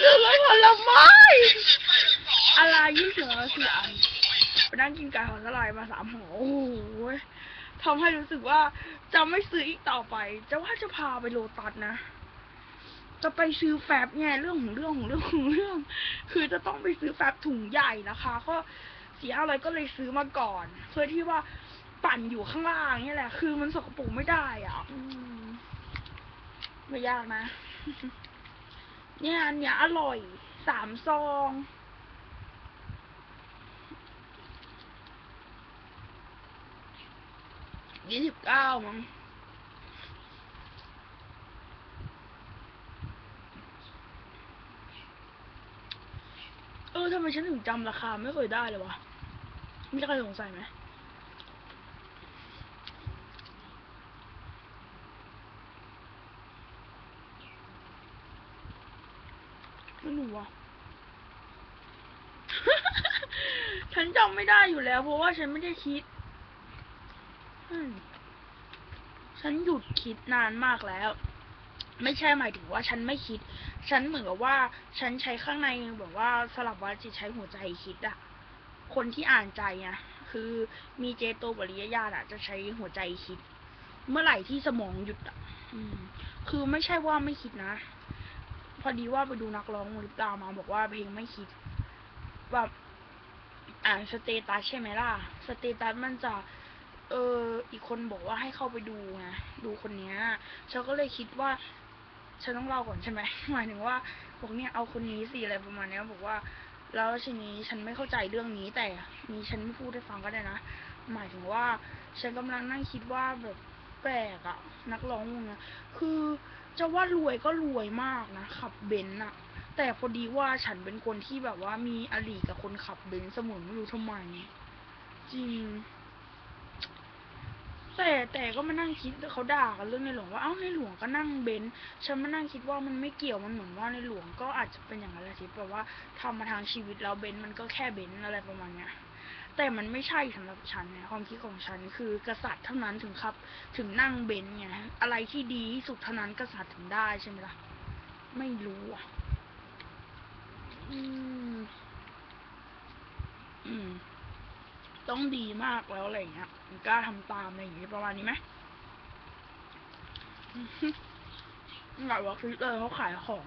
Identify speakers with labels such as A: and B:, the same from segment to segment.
A: เรื่องไรผลไม้อะไรยิ่สิบสี่อันไปนั่งกินไก่หอนละลายมาสามห่อโอ้โหทำให้รู้สึกว่าจะไม่ซื้ออีกต่อไป จะว่าจะพาไปโลตัสนะ จะไปซื้อแฟบเนี่ยเรื่องของเรื่องของเรื่องของเรื่อง คือจะต้องไปซื้อแฟบถุงใหญ่นะคะ ก็เสียอะไรก็เลยซื้อมาก่อน เพื่อที่ว่าปั่นอยู่ข้างล่างนี่แหละ คือมันสกปรกไม่ได้อะไม่ยากนะ เนี่ยอันเนี้ยอร่อยสามซอง ยี่สิบเก้ามั้งเออทำไมฉันถึงจำราคาไม่เคยได้เลยวะ มีใครสงสัยไหม ไม่รู้ว่ะฉันจำไม่ได้อยู่แล้ว เพราะว่าฉันไม่ได้คิด ฉันหยุดคิดนานมากแล้ว ไม่ใช่หมายถึงว่าฉันไม่คิด ฉันเหมือนกับว่า ฉันใช้ข้างในแบบว่าสลับว่าจิตใช้หัวใจคิดอะคนที่อ่านใจอะคือมีเจโตปริยญาณอะจะใช้หัวใจคิด เมื่อไหร่ที่สมองหยุดอะอคือไม่ใช่ว่าไม่คิดนะ อดีว่าไปดูนักร้องหรือเปล่ามาบอกว่าเพลงไม่คิดแบบอ่านสเตตัสใช่ไหมล่ะ สเตตัสมันจะ เออ อีกคนบอกว่าให้เข้าไปดูไงดูคนเนี้ยฉันก็เลยคิดว่าฉันต้องเล่าก่อนใช่ไหมหมายถึงว่าบอกเนี่ยเอาคนนี้สิอะไรประมาณนี้บอกว่า แล้วทีนี้ฉันไม่เข้าใจเรื่องนี้แต่มีฉันพูดให้ฟังก็ได้นะหมายถึงว่า ฉันกำลังนั่งคิดว่าแบบแปลกอะนักร้องวงเนี้ยคือ จะว่ารวยก็รวยมากนะ ขับเบนซ์อะแต่พอดีว่าฉันเป็นคนที่แบบว่ามีอลีกับคนขับเบนซ์เสมอไม่รู้ทำไม จริง แต่แต่ก็มานั่งคิดเขาด่ากันเรื่องในหลวงว่าเอ้าในหลวงก็นั่งเบนซ์ฉันมานั่งคิดว่ามันไม่เกี่ยวมันเหมือนว่าในหลวงก็อาจจะเป็นอย่างนั้นแหละที่แบบว่าทำมาทางชีวิตแล้วเบนซ์มันก็แค่เบนซ์อะไรประมาณเนี้ย แต่มันไม่ใช่สำหรับฉันนะความคิดของฉันคือกษัตริย์เท่านั้นถึงครับ ถึงนั่งเบนซ์ไงอะไรที่ดีที่สุดเท่านั้นกษัตริย์ถึงได้ใช่ไหมล่ะ ไม่รู้อะ อืม อืม ต้องดีมากแล้วอะไรเงี้ยถึงกล้าทำตามอะไรอย่างเงี้ยประมาณนี้ไหมหลายว่าคลิปเลยเขาขายของ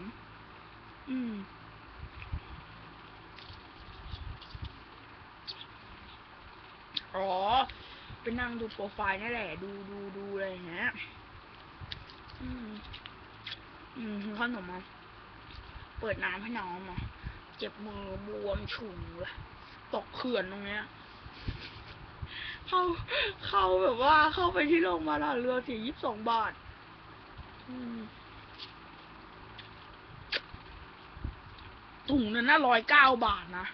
A: อืม อ๋อไปนั่งดูโปรไฟล์นี่แหละ ดูดูดูอะไรอย่างเงี้ย อืม อืมขนมมาเปิดน้ำให้น้องมาเจ็บมือบวมฉุงเลยตกเขื่อนตรงเนี้ย เข้าเข้าแบบว่าเข้าไปที่โรงพยาบาลเรือสียยี่สิบสองบาท อืมถุงนั้นน่ะร้อยเก้าบาทนะ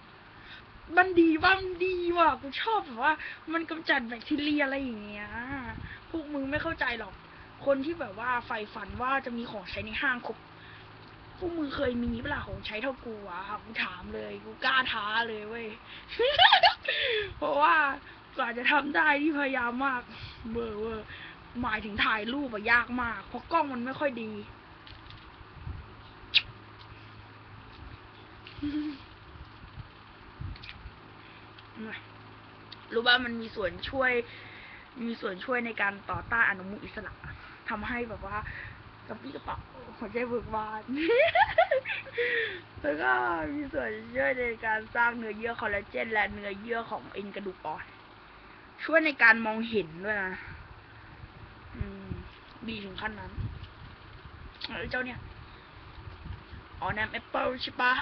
A: มันดีว่ามันดีว่ะกูชอบแบบว่า มันกำจัดแบคทีเรียอะไรอย่างเงี้ย พวกมึงไม่เข้าใจหรอก คนที่แบบว่าใฝ่ฝันว่าจะมีของใช้ในห้างครบพวกมึงเคยมีเปล่าของใช้เท่ากูอะกูถามเลย กูกล้าท้าเลยเว้ย เพราะว่ากว่าจะทำได้ที่พยายามมากเบอร์เวอร์หมายถึงถ่ายรูปอะยากมาก เพราะกล้องมันไม่ค่อยดี รู้ว่ามันมีส่วนช่วย มีส่วนช่วยในการต่อต้านอนุมูลอิสระทำให้แบบว่ากระปี้กระเป๋าหัวใจเบิกบาน แล้วก็มีส่วนช่วยในการสร้างเนื้อเยื่อคอลลาเจน และเนื้อเยื่อของเอ็นกระดูกอ่อน ช่วยในการมองเห็นด้วยนะดีถึงขั้นนั้นแล้วเจ้าเนี่ย อ๋อน้ำแอปเปิลใช่ปะ